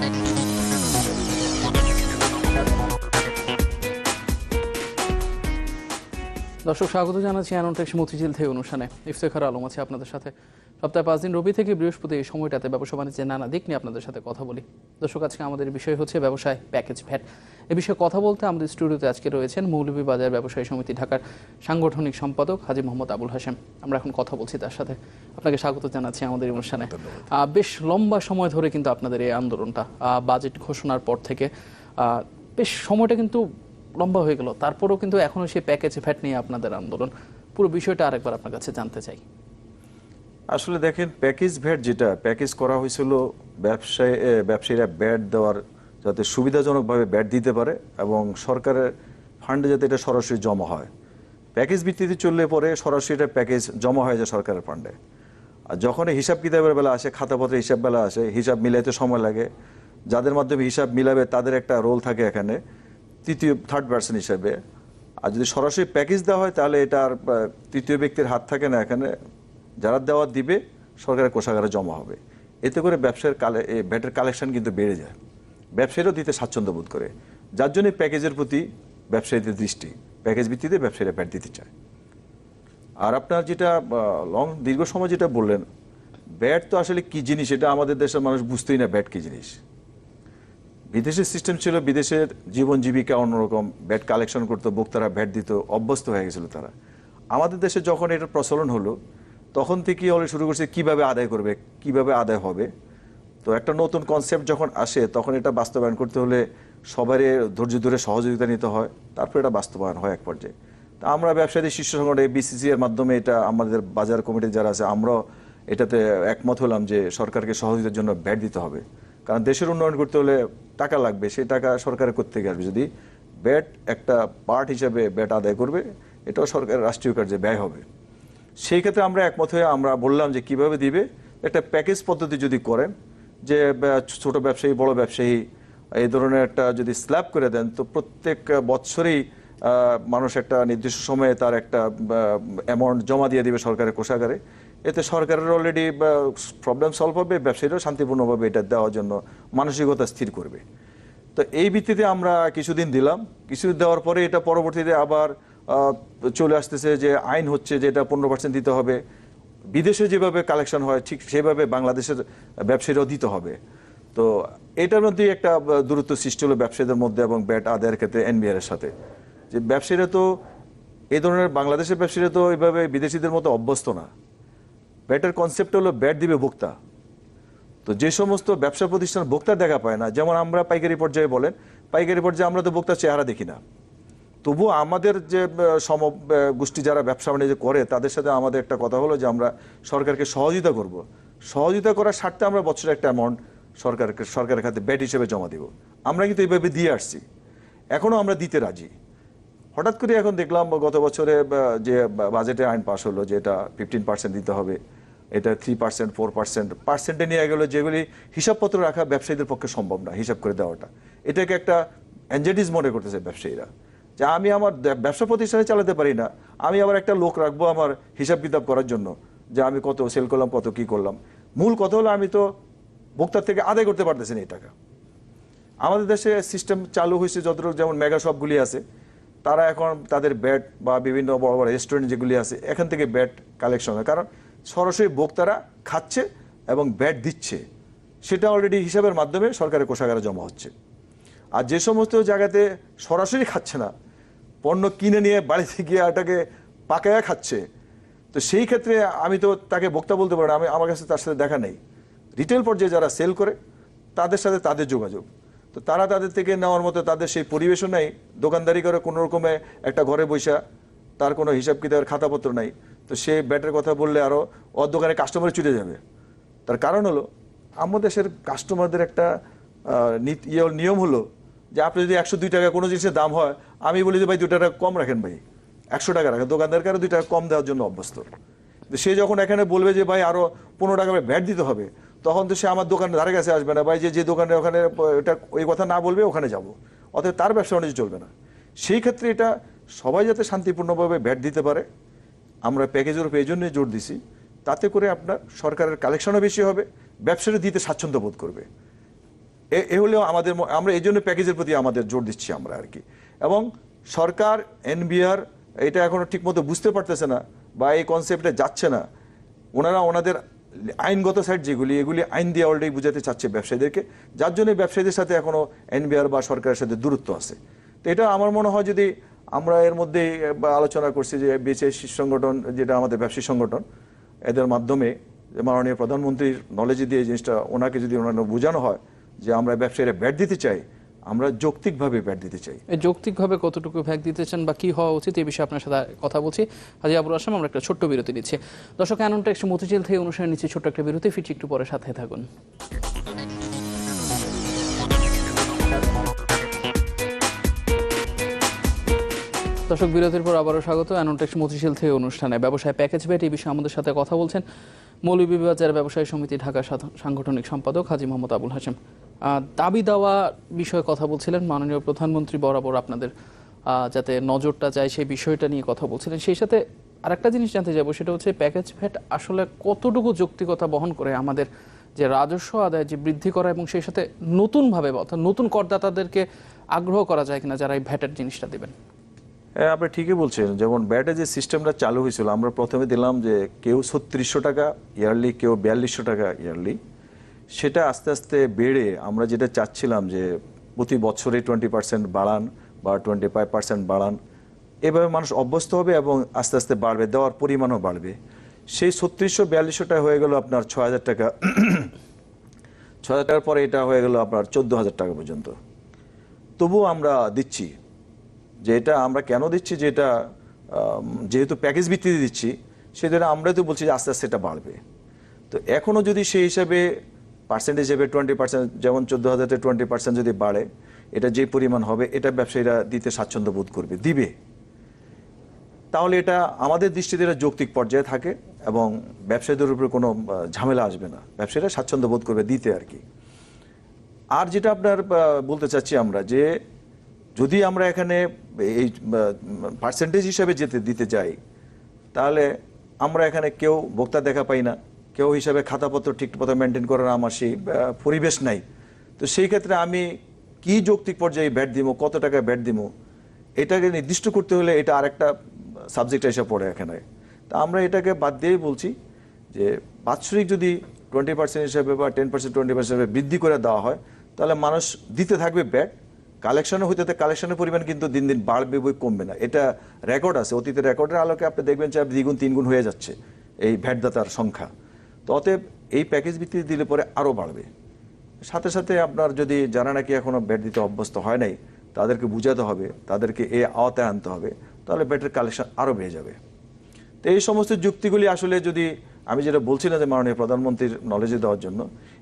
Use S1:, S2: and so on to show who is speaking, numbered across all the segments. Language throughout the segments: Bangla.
S1: Thank you. দর্শক স্বাগত জানাচ্ছি অ্যানন্টেক্স মতিঝিল থেকে অনুষ্ঠানে। ইফতেখার আলম আছে আপনাদের সাথে। সপ্তাহে পাঁচ দিন রবি থেকে বৃহস্পতি এই সময়টাতে ব্যবসা বাণিজ্যের নানা দিক নিয়ে আপনাদের সাথে কথা বলি। দর্শক আজকে আমাদের বিষয় হচ্ছে ব্যবসায় প্যাকেজ ভ্যাট এ বিষয়ে কথা বলতে আমাদের স্টুডিওতে আজকে রয়েছেন মৌলভীবাজার ব্যবসায়ী সমিতি ঢাকার সাংগঠনিক সম্পাদক হাজি মোহাম্মদ আবুল হাসেম আমরা এখন কথা বলছি তার সাথে। আপনাকে স্বাগত জানাচ্ছি আমাদের অনুষ্ঠানে। বেশ লম্বা সময় ধরে কিন্তু আপনাদের এই আন্দোলনটা বাজেট ঘোষণার পর থেকে বেশ সময়টা কিন্তু লম্বা হয়ে গেল। তারপরেও কিন্তু এখনও সেই প্যাকেজ ফ্যাট নিয়ে আপনাদের আন্দোলন। পুরো বিষয়টা আরেকবার আপনার কাছে জানতে চাই।
S2: আসলে দেখেন প্যাকেজ ভ্যাট যেটা প্যাকেজ করা হয়েছিল ব্যবসায়ী ব্যবসায়ীরা ব্যাট দেওয়ার যাতে সুবিধাজনকভাবে ব্যাট দিতে পারে এবং সরকারের ফান্ডে যাতে এটা সরাসরি জমা হয়। প্যাকেজ ভিত্তিতে চললে পরে সরাসরি এটা প্যাকেজ জমা হয়ে যায় সরকারের ফান্ডে আর যখন হিসাব কিতাবের বেলা আসে, খাতাপত্রের হিসাব বেলা আসে, হিসাব মিলাইতে সময় লাগে। যাদের মাধ্যমে হিসাব মিলাবে, তাদের একটা রোল থাকে এখানে। তৃতীয় থার্ড পার্সন হিসাবে। আর যদি সরাসরি প্যাকেজ দেওয়া হয়, তাহলে এটা আর তৃতীয় ব্যক্তির হাত থাকে না এখানে। যারা দেওয়া দিবে, সরকারের কোষাগারে জমা হবে। এতে করে ব্যবসার কালে, এ ভ্যাটের কালেকশন কিন্তু বেড়ে যায়। ব্যবসায়ীরাও দিতে স্বাচ্ছন্দ্য বোধ করে। যার জন্য প্যাকেজের প্রতি ব্যবসায়ীদের দৃষ্টি। প্যাকেজ ভিত্তিতে ব্যবসায়ীরা ব্যাট দিতে চায়। আর আপনার যেটা লং দীর্ঘ সময় যেটা বললেন, ব্যাট তো আসলে কি জিনিস? এটা আমাদের দেশের মানুষ বুঝতেই না ব্যাট কি জিনিস। বিদেশের সিস্টেম ছিল, বিদেশের জীবন জীবিকা অন্যরকম ব্যাট কালেকশন করতো, ভোক্তারা ব্যাট দিত, অভ্যস্ত হয়ে গেছিল তারা। আমাদের দেশে যখন এটার প্রচলন হলো, তখন থেকেই অলরেডি শুরু করছে কীভাবে আদায় করবে, কীভাবে আদায় হবে। তো একটা নতুন কনসেপ্ট যখন আসে, তখন এটা বাস্তবায়ন করতে হলে সবারই ধৈর্য ধরে সহযোগিতা নিতে হয়, তারপর এটা বাস্তবায়ন হয় এক পর্যায়ে। তা আমরা ব্যবসায়ী শীর্ষ সংগঠন বিসিসি এর মাধ্যমে এটা আমাদের বাজার কমিটি যারা আছে, আমরাও এটাতে একমত হলাম যে সরকারকে সহযোগিতার জন্য ব্যাট দিতে হবে। কারণ দেশের উন্নয়ন করতে হলে টাকা লাগবে সেই টাকা সরকারের করতে আসবে? যদি ব্যাট একটা পার্ট হিসাবে ব্যাট আদায় করবে এটাও সরকারের রাষ্ট্রীয় কার্যে ব্যয় হবে। সেই ক্ষেত্রে আমরা একমত হয়ে আমরা বললাম যে কীভাবে দিবে? একটা প্যাকেজ পদ্ধতি যদি করেন যে ছোট ব্যবসায়ী বড় ব্যবসায়ী এই ধরনের একটা যদি স্ল্যাব করে দেন তো প্রত্যেক আহ, মানুষ একটা নির্দিষ্ট সময়ে তার একটা অ্যামাউন্ট জমা দিয়ে দিবে সরকারের কোষাগারে। এতে সরকারের অলরেডি প্রবলেম সলভ হবে, ব্যবসায়ীরাও শান্তিপূর্ণভাবে এটা দেওয়ার জন্য মানসিকতা স্থির করবে। তো এই ভিত্তিতে আমরা কিছুদিন দিলাম। কিছুদিন দেওয়ার পরে এটা পরবর্তীতে আবার চলে আসতেছে যে আইন হচ্ছে যে এটা পনেরো পার্সেন্ট দিতে হবে। বিদেশে যেভাবে কালেকশন হয়, ঠিক সেভাবে বাংলাদেশের ব্যবসায়ীরাও দিতে হবে। তো এটার মধ্যে একটা দূরত্ব সৃষ্টি হলো ব্যবসায়ীদের মধ্যে এবং ব্যাট আদায়ের ক্ষেত্রে এনবিআর এর সাথে। যে ব্যবসায়ীরা তো এই ধরনের বাংলাদেশের ব্যবসায়ীরা তো এইভাবে বিদেশিদের মতো অভ্যস্ত না। ব্যাটের কনসেপ্ট হলো ব্যাট দিবে ভোক্তা। তো যে সমস্ত ব্যবসা প্রতিষ্ঠান ভোক্তা দেখা পায় না, যেমন আমরা পাইকারি পর্যায়ে বলেন, পাইকারি পর্যায়ে আমরা তো ভোক্তার চেহারা দেখি না। তবুও আমাদের যে সম গোষ্ঠী যারা ব্যবসা বাণিজ্য করে, তাদের সাথে আমাদের একটা কথা হলো যে, আমরা সরকারকে সহযোগিতা করব। সহযোগিতা করার স্বার্থে আমরা বছরে একটা অ্যামাউন্ট সরকারকে, সরকারের খাতে ব্যাট হিসেবে জমা দিব। আমরা কিন্তু এইভাবে দিয়ে আসছি। এখনও আমরা দিতে রাজি। হঠাৎ করে এখন দেখলাম গত বছরে যে বাজেটে আইন পাশ হলো যে, এটা ফিফটিন পার্সেন্ট দিতে হবে। এটা থ্রি পার্সেন্ট ফোর পার্সেন্ট পার্সেন্টে নিয়ে গেলো যেগুলি হিসাবপত্র রাখা ব্যবসায়ীদের পক্ষে সম্ভব না, হিসাব করে দেওয়াটা। এটাকে একটা অ্যাঞ্জেটিস মনে করতেছে ব্যবসায়ীরা, যে আমি আমার ব্যবসা প্রতিষ্ঠানে চালাতে পারি না, আমি আবার একটা লোক রাখব আমার হিসাব কিতাব করার জন্য, যে আমি কত সেল করলাম, কত কি করলাম। মূল কথা হলো আমি তো ভোক্তার থেকে আদায় করতে পারতেছি না এই টাকা। আমাদের দেশে সিস্টেম চালু হয়েছে যতটুকু, যেমন মেগা শপগুলি আছে, তারা এখন তাদের ব্যাট বা বিভিন্ন বড় বড় রেস্টুরেন্ট যেগুলি আছে, এখান থেকে ব্যাট কালেকশন হয়। কারণ সরাসরি ভোক্তারা খাচ্ছে এবং ব্যাট দিচ্ছে। সেটা অলরেডি হিসাবের মাধ্যমে সরকারের কোষাগারে জমা হচ্ছে। আর যে সমস্ত জায়গাতে সরাসরি খাচ্ছে না, পণ্য কিনে নিয়ে বাড়িতে গিয়ে এটাকে পাকায়া খাচ্ছে, তো সেই ক্ষেত্রে আমি তো তাকে বক্তা বলতে পারি আমি আমার কাছে তার সাথে দেখা নেই। রিটেল পর্যায়ে যারা সেল করে, তাদের সাথে তাদের যোগাযোগ। তো তারা তাদের থেকে নেওয়ার মতো তাদের সেই পরিবেশও নেই, দোকানদারি করে কোনো রকমে একটা ঘরে বৈশা তার কোনো হিসাব কিতাবের খাতাপত্র নাই। তো সে ব্যাটের কথা বললে আরও দোকানে কাস্টমারে ছুটে যাবে। তার কারণ হলো আমাদের দেশের কাস্টমারদের একটা ইয়ে নিয়ম হলো যে আপনি যদি একশো দুই টাকা কোনো জিনিসের দাম হয়, আমি বলি যে ভাই দু টাকা কম রাখেন ভাই। একশো টাকা রাখেন। দোকানদারকে আরও দুই টাকা কম দেওয়ার জন্য অভ্যস্ত। সে যখন এখানে বলবে যে ভাই আরও পনেরো টাকা ভ্যাট দিতে হবে, তখন তো সে আমার দোকানের ধারে কাছে আসবে না। ভাই যে যে দোকানে ওখানে এটা, ওই কথা না বলবে, ওখানে যাব। অতএব তার ব্যবসা বাণিজ্য চলবে না। সেই ক্ষেত্রে এটা সবাই যাতে শান্তিপূর্ণভাবে ভ্যাট দিতে পারে আমরা প্যাকেজের উপর এই জন্যই জোর দিছি, তাতে করে আপনার সরকারের কালেকশনও বেশি হবে ব্যবসাটা দিতে স্বাচ্ছন্দ্য বোধ করবে। এ হলেও আমাদের আমরা এই জন্য প্যাকেজের প্রতি আমাদের জোর দিচ্ছি আমরা আর কি। এবং সরকার, এনবিআর, এটা এখনও ঠিকমতো বুঝতে পারতেছে না বা এই কনসেপ্টে যাচ্ছে না। ওনারা ওনাদের আইনগত সাইড যেগুলি, এগুলি আইন দিয়ে অলরেডি বুঝাতে চাচ্ছে ব্যবসায়ীদেরকে, যার জন্য ব্যবসায়ীদের সাথে এখনও এনবিআর বা সরকারের সাথে দূরত্ব আছে। তো এটা আমার মনে হয় যদি আমরা এর মধ্যে আলোচনা করছি যে বিএসএস সংগঠন যেটা আমাদের ব্যবসায়ী সংগঠন, এদের মাধ্যমে মাননীয় প্রধানমন্ত্রীর নলেজে দিয়ে জিনিসটা, ওনাকে যদি ওনার বোঝানো হয় যে আমরা ব্যবসায়ীরা ব্যাট দিতে চাই, আমরা যৌক্তিকভাবে ব্যাট দিতে চাই।
S1: যৌক্তিকভাবে কতটুকু ভ্যাগ দিতে চান বা কি হওয়া উচিত এই বিষয়ে আপনার সাথে কথা বলছি। হাজি আবুল আসলাম আমরা একটা ছোট্ট বিরতি নিচ্ছি। দর্শক অ্যানন্টা একটু মতিঝিল থেকে অনুষ্ঠানে নিচ্ছি ছোট্ট একটা বিরতি, ফিরছি একটু পরে সাথে থাকুন। দর্শক বিরতির পর আবারও স্বাগত। অ্যানোটেক্স মতিশীল থেকে অনুষ্ঠানে ব্যবসায় প্যাকেজ বেট এই বিষয়ে আমাদের সাথে কথা বলছেন মৌলভীবাজার ব্যবসায়ী সমিতি ঢাকা সাংগঠনিক সম্পাদক হাজি মোহাম্মদ আবুল হাসেম দাবি দেওয়া বিষয়ে কথা বলছিলেন মাননীয় প্রধানমন্ত্রী, বরাবর আপনাদের যাতে নজরটা যায় সেই বিষয়টা নিয়ে কথা বলছিলেন। সেই সাথে আরেকটা জিনিস জানতে যাব সেটা হচ্ছে প্যাকেজ ভ্যাট আসলে কতটুকু যৌক্তিকতা বহন করে আমাদের যে রাজস্ব আদায় যে বৃদ্ধি করা এবং সেই সাথে নতুনভাবে অর্থাৎ নতুন করদাতাদেরকে আগ্রহ করা যায় কিনা যারা এই ভ্যাটের জিনিসটা দেবেন।
S2: আপনি ঠিকই বলছেন, যেমন ব্যাটে যে সিস্টেমটা চালু হয়েছিল, আমরা প্রথমে দিলাম যে কেউ ছত্রিশশো টাকা ইয়ারলি কেউ বিয়াল্লিশশো টাকা ইয়ারলি সেটা আস্তে আস্তে বেড়ে আমরা যেটা চাচ্ছিলাম যে প্রতি বছরে টোয়েন্টি পার্সেন্ট বাড়ান বা টোয়েন্টি ফাইভ পার্সেন্ট বাড়ান, এভাবে মানুষ অভ্যস্ত হবে এবং আস্তে আস্তে বাড়বে, দেওয়ার পরিমাণও বাড়বে। সেই ছত্রিশশো বিয়াল্লিশশো টাকা হয়ে গেল আপনার ছ হাজার টাকা ছ হাজার টাকার পরে এটা হয়ে গেল আপনার চোদ্দ হাজার টাকা পর্যন্ত। তবুও আমরা দিচ্ছি। যে এটা আমরা কেন দিচ্ছি, যে এটা যেহেতু প্যাকেজ ভিত্তিতে দিচ্ছি, সেজন্য আমরা তো বলছি যে আস্তে আস্তে এটা বাড়বে। তো এখনও যদি সেই হিসাবে পার্সেন্টেজ হিসেবে টোয়েন্টি পার্সেন্ট যেমন চোদ্দ হাজার টোয়েন্টি পার্সেন্ট যদি বাড়ে, এটা যে পরিমাণ হবে, এটা ব্যবসায়ীরা দিতে স্বাচ্ছন্দ্য বোধ করবে, দিবে। তাহলে এটা আমাদের দৃষ্টিতে এটা যৌক্তিক পর্যায়ে থাকে এবং ব্যবসায়ীদের উপরে কোনো ঝামেলা আসবে না। ব্যবসায়ীরা স্বাচ্ছন্দ্য বোধ করবে দিতে আর কি। আর যেটা আপনার বলতে চাচ্ছি আমরা যে যদি আমরা এখানে এই পার্সেন্টেজ হিসাবে যেতে, দিতে যাই, তাহলে আমরা এখানে কেউ ভোক্তা দেখা পাই না। কেউ হিসাবে খাতাপত্র ঠিক মতো মেনটেন করার আমার সেই পরিবেশ নাই। তো সেই ক্ষেত্রে আমি কি যৌক্তিক পর্যায়ে ব্যাট দিব, কত টাকা ব্যাট দিব, এটাকে নির্দিষ্ট করতে হলে এটা আরেকটা সাবজেক্ট এসে পড়ে এখানে। তা আমরা এটাকে বাদ দিয়েই বলছি যে, বাৎসরিক যদি টোয়েন্টি পার্সেন্ট হিসাবে বা টেন পার্সেন্ট টোয়েন্টি পার্সেন্ট হিসাবে বৃদ্ধি করে দেওয়া হয়, তাহলে মানুষ দিতে থাকবে ব্যাট। কালেকশনও হইতে কালেকশনের পরিমাণ কিন্তু দিন দিন বাড়বে বই কমবে না। এটা রেকর্ড আছে। অতীতের রেকর্ডের আলোকে আপনি দেখবেন যে দ্বিগুণ, তিনগুণ হয়ে যাচ্ছে এই ভ্যাটদাতার সংখ্যা। তো অতএব এই প্যাকেজ ভিত্তিতে দিলে পরে আরও বাড়বে। সাথে সাথে আপনার যদি যারা নাকি এখনও ব্যাট দিতে অভ্যস্ত হয় নাই, তাদেরকে বুঝাতে হবে, তাদেরকে এ আওতায় আনতে হবে, তাহলে ব্যাটের কালেকশন আরও বেড়ে যাবে। তো এই সমস্ত যুক্তিগুলি আসলে যদি আমি যেটা বলছি না যে মাননীয় প্রধানমন্ত্রীর নলেজে দেওয়ার জন্য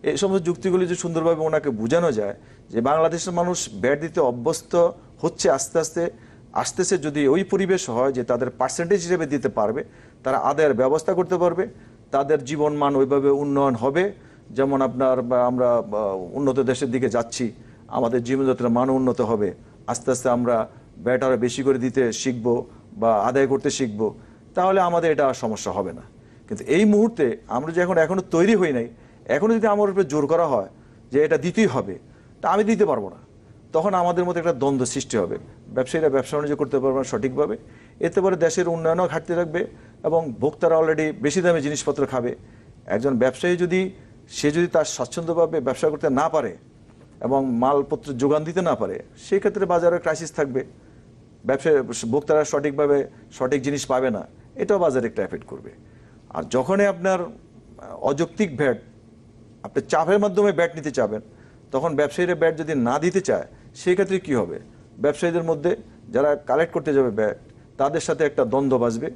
S2: এই সমস্ত যুক্তিগুলি যে সুন্দরভাবে ওনাকে বোঝানো যায়, যে বাংলাদেশের মানুষ ব্যাট দিতে অভ্যস্ত হচ্ছে আস্তে আস্তে আসতেছে যদি ওই পরিবেশ হয় যে তাদের পার্সেন্টেজ হিসেবে দিতে পারবে, তারা আদায়ের ব্যবস্থা করতে পারবে, তাদের জীবন মান ওইভাবে উন্নয়ন হবে, যেমন আপনার আমরা উন্নত দেশের দিকে যাচ্ছি, আমাদের জীবনযাত্রার মান উন্নত হবে, আস্তে আস্তে আমরা ব্যাট আরও বেশি করে দিতে শিখব বা আদায় করতে শিখব, তাহলে আমাদের এটা সমস্যা হবে না। কিন্তু এই মুহূর্তে আমরা যে এখন এখনও তৈরি হই নাই, এখনও যদি আমার উপরে জোর করা হয় যে এটা দিতেই হবে, তা আমি দিতে পারব না। তখন আমাদের মধ্যে একটা দ্বন্দ্ব সৃষ্টি হবে। ব্যবসায়ীরা ব্যবসা বাণিজ্য করতে পারবে না সঠিকভাবে। এতে পরে দেশের উন্নয়নও ঘাটতি থাকবে এবং ভোক্তারা অলরেডি বেশি দামে জিনিসপত্র খাবে। একজন ব্যবসায়ী যদি, সে যদি তার স্বাচ্ছন্দ্যভাবে ব্যবসা করতে না পারে এবং মালপত্র যোগান দিতে না পারে সেই ক্ষেত্রে বাজারে ক্রাইসিস থাকবে। ব্যবসায়ী, ভোক্তারা সঠিকভাবে সঠিক জিনিস পাবে না। এটাও বাজারে একটা এফেক্ট করবে। আর যখনই আপনার অযৌক্তিক ভ্যাট আপনি চাপের মাধ্যমে ব্যাট নিতে চাবেন, তখন ব্যবসায়ীরা ব্যাট যদি না দিতে চায় সেই ক্ষেত্রে কী হবে? ব্যবসায়ীদের মধ্যে যারা কালেক্ট করতে যাবে ব্যাট, তাদের সাথে একটা দ্বন্দ্ব বাজবে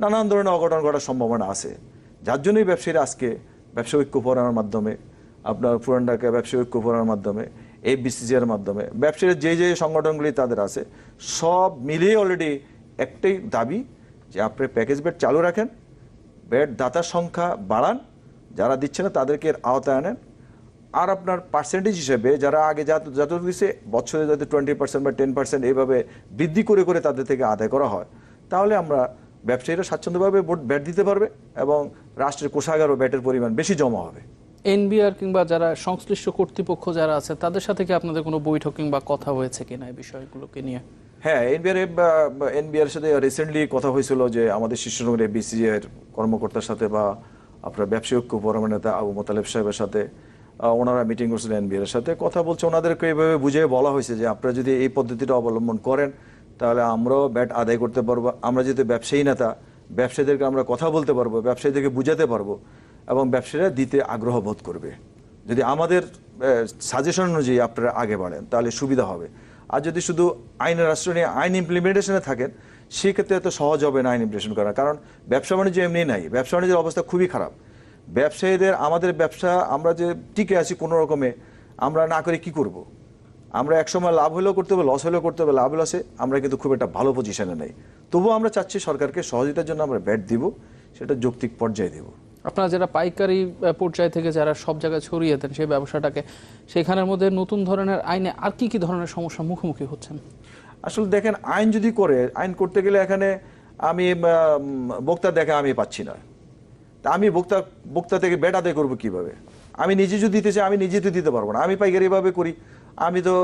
S2: নানান ধরনের অঘটন ঘটার সম্ভাবনা আছে। যার জন্যই ব্যবসায়ীরা আজকে ব্যবসা ঐক্য ফোরামের মাধ্যমে, আপনার পুরান ঢাকা ব্যবসা ঐক্য ফোরামের মাধ্যমে এই বিসিসিআর মাধ্যমে, ব্যবসায়ীর যে যে সংগঠনগুলি তাদের আছে, সব মিলিয়ে অলরেডি একটাই দাবি যে আপনি প্যাকেজ বেড চালু রাখেন বেড দাতার সংখ্যা বাড়ান, যারা দিচ্ছে না তাদেরকে আওতায় আনেন। আর আপনার পার্সেন্টেজ হিসেবে যারা আগে যত যত দিচ্ছে বছরে যাতে টোয়েন্টি পার্সেন্ট বা টেন পার্সেন্ট এইভাবে বৃদ্ধি করে করে তাদের থেকে আদায় করা হয়, তাহলে আমরা ব্যবসায়ীরা স্বাচ্ছন্দ্যভাবে ব্যাট দিতে পারবে এবং রাষ্ট্রের কোষাগার ও ব্যাটের পরিমাণ বেশি জমা হবে।
S1: এনবিআর কিংবা যারা সংশ্লিষ্ট কর্তৃপক্ষ যারা আছে, তাদের সাথে কি আপনাদের কোনো বৈঠক কিংবা কথা হয়েছে কিনা এই বিষয়গুলোকে নিয়ে?
S2: হ্যাঁ এনবিআর এনবিআর সাথে রিসেন্টলি কথা হয়েছিল যে আমাদের শিশুনগরে বিসিজি এর কর্মকর্তার সাথে বা আপনার ব্যবসায়ী ঐক্য ফোরামের নেতা আবু মোতালেব সাহেবের সাথে ওনারা মিটিং করছিলেন এনবিআর এর সাথে। কথা বলছে ওনাদেরকে এইভাবে বুঝিয়ে বলা হয়েছে যে আপনারা যদি এই পদ্ধতিটা অবলম্বন করেন, তাহলে আমরাও ব্যাট আদায় করতে পারব। আমরা যেহেতু ব্যবসায়ী নেতা, ব্যবসায়ীদেরকে আমরা কথা বলতে পারব, ব্যবসায়ীদেরকে বুঝাতে পারব এবং ব্যবসায়ীরা দিতে আগ্রহ বোধ করবে। যদি আমাদের সাজেশন অনুযায়ী আপনারা আগে বাড়েন, তাহলে সুবিধা হবে। আর যদি শুধু আইনের রাষ্ট্র নিয়ে আইন ইমপ্লিমেন্টেশনে থাকেন, সেক্ষেত্রে এত সহজ হবে না আইন ইমপ্লিমেন্টেশন করা। কারণ ব্যবসা বাণিজ্য এমনি নাই। ব্যবসা বাণিজ্যের অবস্থা খুবই খারাপ। ব্যবসায়ীদের, আমাদের ব্যবসা, আমরা যে টিকে আছি কোনো রকমে, আমরা না করে কি করব। আমরা একসময় লাভ হলেও করতে হবে লস হলেও করতে হবে, লাভ লসে আমরা কিন্তু খুব একটা ভালো পজিশনে নেই। তবুও আমরা চাচ্ছি সরকারকে সহযোগিতার জন্য আমরা ব্যাট দিব, সেটা যৌক্তিক পর্যায়ে দেব।
S1: আপনারা যারা পাইকারি পর্যায় থেকে যারা সব জায়গায় ছড়িয়ে দেন সেই ব্যবসাটাকে, সেখানের মধ্যে নতুন ধরনের আইনে আর কি কি ধরনের সমস্যার মুখোমুখি হচ্ছেন?
S2: আসলে দেখেন, আইন যদি করে, আইন করতে গেলে এখানে আমি বক্তা দেখা আমি পাচ্ছি না। তা আমি বক্তা বক্তা থেকে বেট আদায় করব কীভাবে? আমি নিজে যদি দিতে চাই, আমি নিজে তো দিতে পারব না। আমি পাইকারিভাবে করি। আমি তো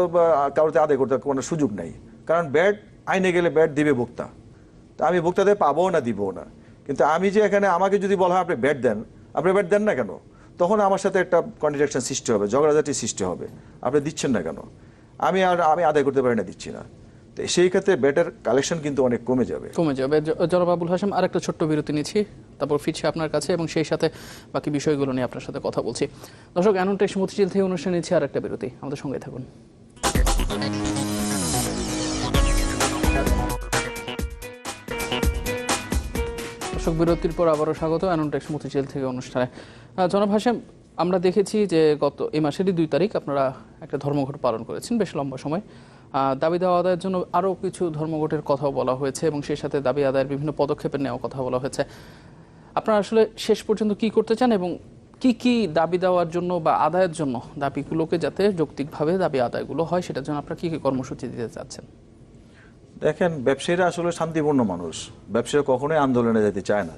S2: কারোতে আদায় করতে কোনো সুযোগ নাই। কারণ ব্যাট, আইনে গেলে ব্যাট দিবে বক্তা। তা আমি বক্তাতে পাবো না দিব না। কিন্তু আমি যে এখানে আমাকে যদি বলা হয়, আপনি ব্যাট দেন, আপনি ব্যাট দেন না কেন? তখন আমার সাথে একটা কন্ট্রাকশন সৃষ্টি হবে, ঝগড়াঝাটি সৃষ্টি হবে। আপনি দিচ্ছেন না কেন? আমি আর, আমি আদায় করতে পারি না, দিচ্ছি না। তো সেই ক্ষেত্রে ব্যাটের কালেকশন কিন্তু অনেক কমে যাবে।
S1: কমে যাবে। জনাব হাসেম আরেকটা ছোট্ট বিরতি নিচ্ছি, তারপর ফিরছি আপনার কাছে এবং সেই সাথে বাকি বিষয়গুলো নিয়ে আপনার সাথে কথা বলছি। দর্শক অ্যানোটেক্স মতিঝিল থেকে অনুষ্ঠান নিচ্ছি আর একটা বিরতি। আমাদের সঙ্গে থাকুন। দর্শক বিরতির পর আবারও স্বাগত অ্যানোটেক্স মতিঝিল থেকে অনুষ্ঠানে। জনাব হাসেম আমরা দেখেছি যে গত এই মাসেরই দুই তারিখ আপনারা একটা ধর্মঘট পালন করেছেন বেশ লম্বা সময়। দাবি দেওয়া আদায়ের জন্য আরও কিছু ধর্মঘটের কথাও বলা হয়েছে এবং সেই সাথে দাবি আদায়ের বিভিন্ন পদক্ষেপের নেওয়া কথা বলা হয়েছে। আপনারা আসলে শেষ পর্যন্ত কি করতে চান এবং কি কি দাবি দেওয়ার জন্য বা আদায়ের জন্য দাবিগুলোকে যাতে যৌক্তিকভাবে দাবি আদায়গুলো হয় সেটার জন্য আপনারা কী কী কর্মসূচি দিতে চাচ্ছেন?
S2: দেখেন, ব্যবসায়ীরা আসলে শান্তিপূর্ণ মানুষ। ব্যবসায়ীরা কখনোই আন্দোলনে যেতে চায় না।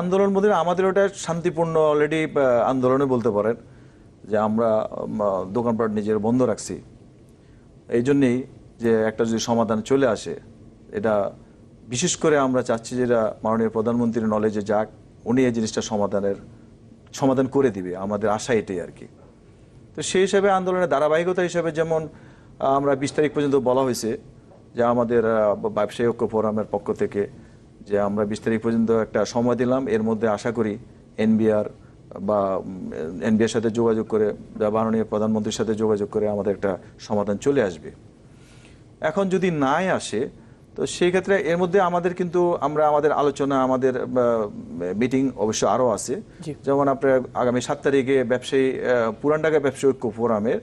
S2: আন্দোলন মধ্যে আমাদের ওটা শান্তিপূর্ণ অলরেডি আন্দোলনে বলতে পারেন যে আমরা দোকানপাট নিজের বন্ধ রাখছি। এই জন্যেই যে একটা যদি সমাধান চলে আসে, এটা বিশেষ করে আমরা চাচ্ছি যেটা মাননীয় প্রধানমন্ত্রীর নলেজে যাক, উনি এই জিনিসটা সমাধানের, সমাধান করে দিবে। আমাদের আশা এটাই আর কি। তো সেই হিসাবে আন্দোলনের ধারাবাহিকতা হিসাবে যেমন আমরা বিশ তারিখ পর্যন্ত বলা হয়েছে যে আমাদের ব্যবসায়ী ঐক্য ফোরামের পক্ষ থেকে যে আমরা বিশ তারিখ পর্যন্ত একটা সময় দিলাম। এর মধ্যে আশা করি এনবিআর বা এনবিআর সাথে যোগাযোগ করে বা মাননীয় প্রধানমন্ত্রীর সাথে যোগাযোগ করে আমাদের একটা সমাধান চলে আসবে। এখন যদি নাই আসে তো সেই ক্ষেত্রে এর মধ্যে আমাদের কিন্তু আমরা আমাদের আলোচনা আমাদের মিটিং অবশ্য আরও আছে। যেমন আপনার আগামী সাত তারিখে ব্যবসায়ী পুরান ঢাকা ব্যবসায়ী ঐক্য ফোরামের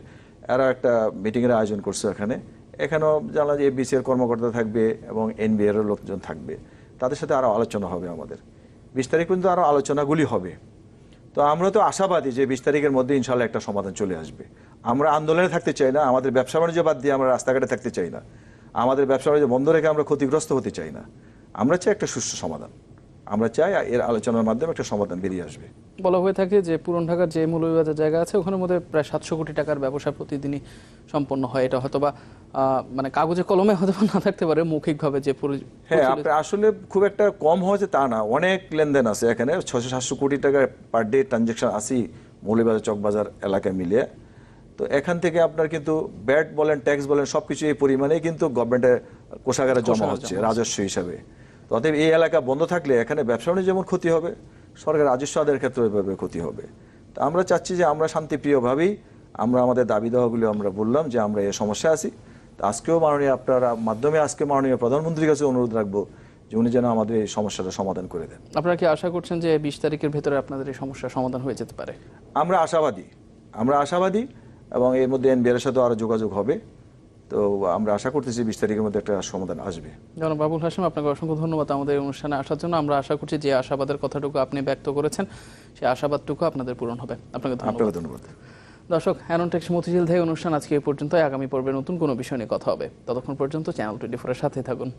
S2: এরা একটা মিটিংয়ের আয়োজন করছে এখানে। এখানেও জানা যে এর কর্মকর্তা থাকবে এবং এনবিআর লোকজন থাকবে, তাদের সাথে আরও আলোচনা হবে আমাদের। বিশ তারিখ পর্যন্ত আরও আলোচনাগুলি হবে। তো আমরা তো আশাবাদী যে বিশ তারিখের মধ্যে ইনশাল্লাহ একটা সমাধান চলে আসবে। আমরা আন্দোলনে থাকতে চাই না, আমাদের ব্যবসা বাণিজ্য বাদ দিয়ে আমরা রাস্তাঘাটে থাকতে চাই না। আমাদের ব্যবসা বাণিজ্য বন্ধ রেখে আমরা ক্ষতিগ্রস্ত হতে চাই না। আমরা চাই একটা সুষ্ঠু সমাধান। আমরা চাই এর আলোচনার মাধ্যমে একটা সমাধান বেরিয়ে আসবে।
S1: বলা হয়ে থাকে যে পুরন ঢাকার যে মৌলভীবাজার জায়গা আছে ওখানের মধ্যে প্রায় সাতশো কোটি টাকার ব্যবসা প্রতিদিনই সম্পন্ন হয়। এটা হয়তোবা মানে কাগজে কলমে হয়তো না থাকতে পারে মৌখিকভাবে যে পরি-
S2: হ্যাঁ আপনার আসলে খুব একটা কম হয়েছে তা না। অনেক লেনদেন আছে এখানে। ছশো সাতশো কোটি টাকার পার ডে ট্রানজেকশন আসি মৌলিবাজার চকবাজার এলাকায় মিলিয়ে। তো এখান থেকে আপনার কিন্তু ব্যাট বলেন ট্যাক্স বলেন সবকিছু এই পরিমাণে কিন্তু গভর্নমেন্টের কোষাগারে জমা হচ্ছে। রাজস্ব হিসাবে। অতএব এই এলাকা বন্ধ থাকলে এখানে ব্যবসা যেমন ক্ষতি হবে সরকার রাজস্ব আদায়ের ক্ষেত্রে এভাবে ক্ষতি হবে। তো আমরা চাচ্ছি যে আমরা শান্তিপ্রিয়ভাবেই আমরা আমাদের দাবি দেওয়াগুলো আমরা বললাম যে আমরা এই সমস্যা আছি। তো আজকেও মাননীয় আপনারা মাধ্যমে আজকে মাননীয় প্রধানমন্ত্রীর কাছে অনুরোধ রাখব যে উনি যেন আমাদের এই সমস্যাটা সমাধান করে দেন।
S1: আপনারা কি আশা করছেন যে বিশ তারিখের ভেতরে আপনাদের এই সমস্যার সমাধান হয়ে যেতে পারে?
S2: আমরা আশাবাদী আমরা আশাবাদী এবং এর মধ্যে এনবিআর সাথে আরও যোগাযোগ হবে। তো আমরা আশা করতেছি বিশ তারিখের মধ্যে একটা সমাধান আসবে।
S1: জনাব বাবুল হাসিম আপনাকে অসংখ্য ধন্যবাদ আমাদের অনুষ্ঠানে আসার জন্য। আমরা আশা করছি যে আশাবাদের কথাটুকু আপনি ব্যক্ত করেছেন সেই আশাবাদটুকু আপনাদের পূরণ হবে। আপনাকে
S2: আপনাকে ধন্যবাদ।
S1: দর্শক অ্যানোটেক্স মতিঝিল থেকে অনুষ্ঠান আজকে এই পর্যন্ত। আগামী পর্বে নতুন কোনো বিষয় নিয়ে কথা হবে। ততক্ষণ পর্যন্ত চ্যানেল টোয়েন্টি ফোরের সাথে থাকুন।